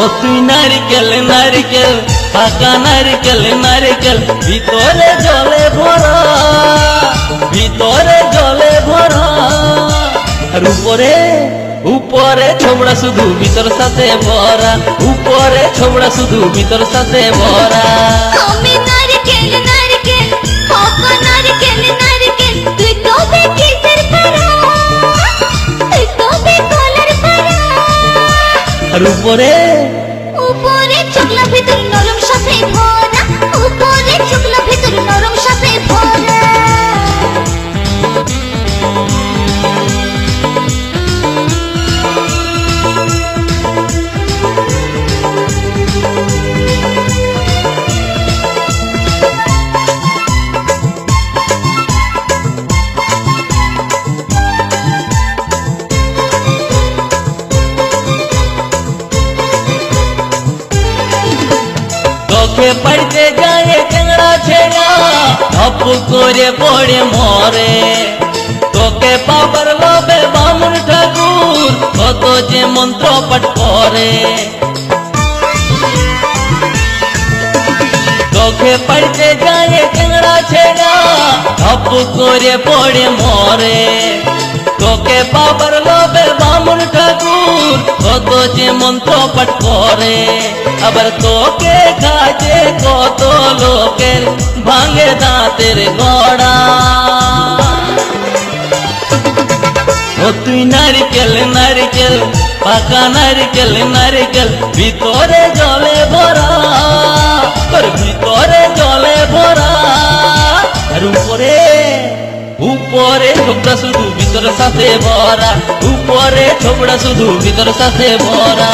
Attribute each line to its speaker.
Speaker 1: ও তুই নারিকেল নারিকেল, পাকা নারিকেল নারিকেল, ভিতরে জলে ভরা, ভিতরে জলে ভরা। আর উপরে উপরে ছোমড়া শুধু ভিতর সাথে ভরা, উপরে ছোমড়া শুধু ভিতর সাথে ভরা। আর উপরে।
Speaker 2: উপরে চকলা ভিতর নরম সাথে ভরা।
Speaker 1: चोखे पड़ते जाए चंगड़ा छेड़ा। अब कोरे बोरे मोरे। तोके पावर लोबे बामुन ठाकुर कतो जे मंत्र पट करे तोखे पड़ते जाए चंगड़ा छेड़ा। अब कोरे बोरे मोरे। तोके पावर लोबे बामुन ठाकुर কত যে মন্ত্র পাঠ করে আবার তোকে কাজে কত লোকের ভাঙে দাঁতের গড়া ও তুই নারিকেল নারিকেল পাকা নারিকেল নারিকেল ভিতরে জলে ভরা তোর ভিতরে জলে উপরে ছোবড়া শুধু ভিতর সাথে ভরা। উপরে ছোবড়া শুধু ভিতর সাথে ভরা।